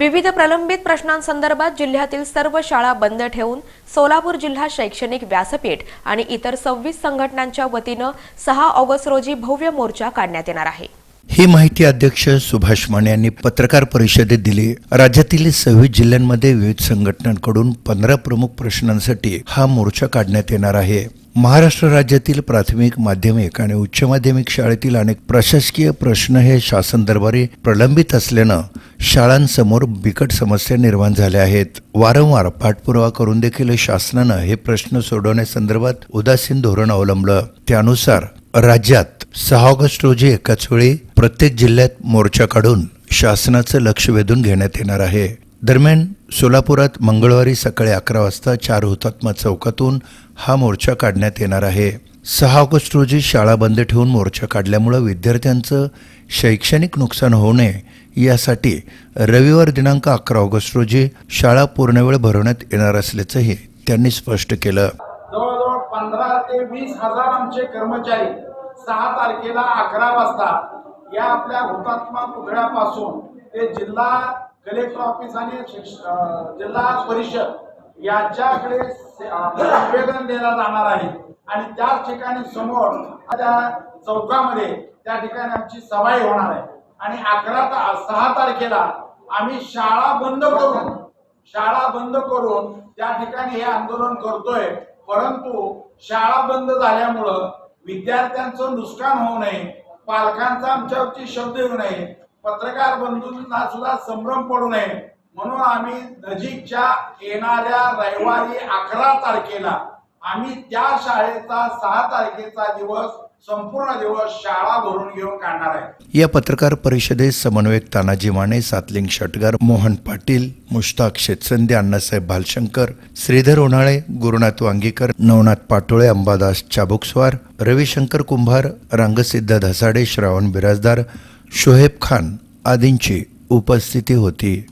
विविध प्रलंबित प्रश्नांसंदर्भात जिल्ह्यातील सर्व शाळा बंद ठेवून सोलापूर जिल्हा शैक्षणिक व्यासपीठ आणि इतर सव्वीस संघटनांच्या वतीनं सहा ऑगस्ट रोजी भव्य मोर्चा काढण्यात येणार आहे. ही माहिती अध्यक्ष सुभाष माने यांनी पत्रकार परिषदेत दिली. राज्यातील सव्वीस जिल्ह्यांमध्ये विविध संघटनांकडून पंधरा प्रमुख प्रश्नांसाठी हा मोर्चा काढण्यात येणार आहे. महाराष्ट्र राज्यातील प्राथमिक माध्यमिक आणि उच्च माध्यमिक शाळेतील अनेक प्रशासकीय प्रश्न हे शासन दरबारी प्रलंबित असल्यानं शाळांसमोर बिकट समस्या निर्माण झाल्या आहेत. वारंवार पाठपुरावा करून देखील शासनानं हे प्रश्न सोडवण्यासंदर्भात उदासीन धोरण अवलंबलं. त्यानुसार राज्यात सहा ऑगस्ट रोजी एकाच वेळी प्रत्येक जिल्ह्यात मोर्चा काढून शासनाचं लक्ष वेधून घेण्यात येणार आहे. दरम्यान सोलापुरात मंगळवारी सकाळी अकरा वाजता चार हुतात्मा चौकातून हा मोर्चा काढण्यात येणार आहे. सहा ऑगस्ट रोजी शाळा बंद ठेवून मोर्चा काढल्यामुळं विद्यार्थ्यांचं शैक्षणिक नुकसान होऊ नये यासाठी रविवार दिनांक अकरा ऑगस्ट रोजी शाळा पूर्णवेळ भरवण्यात येणार असल्याचंही त्यांनी स्पष्ट केलं. जवळजवळ पंधरा ते वीस हजार आमचे कर्मचारी सहा तारखेला अकरा वाजता या आपल्या हुतात्मा पुतळ्यापासून ते जिल्हा कलेक्टर ऑफिस आणि जिल्हा परिषद यांच्याकडे निवेदन देण्यात जाणार आहे. आणि त्याच ठिकाणी समोर त्या चौकामध्ये त्या ठिकाणी आमची सभाही होणार आहे. आणि अकरा ता सहा तारखेला आम्ही शाळा बंद करून शाळा बंद करून त्या ठिकाणी हे आंदोलन करतोय. परंतु शाळा बंद झाल्यामुळं विद्यार्थ्यांचं नुकसान होऊ नये. पालकांचा आमच्यावरती शब्द येऊ नये. पत्रकार बंधूंना सुद्धा संभ्रम पडू नये. म्हणून आम्ही नजीकच्या येणाऱ्या रविवारी अकरा तारखेला आम्ही त्या शाळेचा सहा तारखेचा दिवस संपूर्ण दिवस शाळा भरून घेऊन काढणार आहे. या पत्रकार परिषदेत समन्वयक तानाजी माने सातलिंग षटगर मोहन पाटील मुश्ताक शेतसंदे अण्णासाहेब भालशंकर श्रीधर उन्हाळे गुरुनाथ वांगीकर नवनाथ पाटोळे अंबादास चाबुकस्वार रविशंकर कुंभार रांगसिद्ध धसाडे श्रावण बिराजदार शोहेब खान आदींची उपस्थिती होती.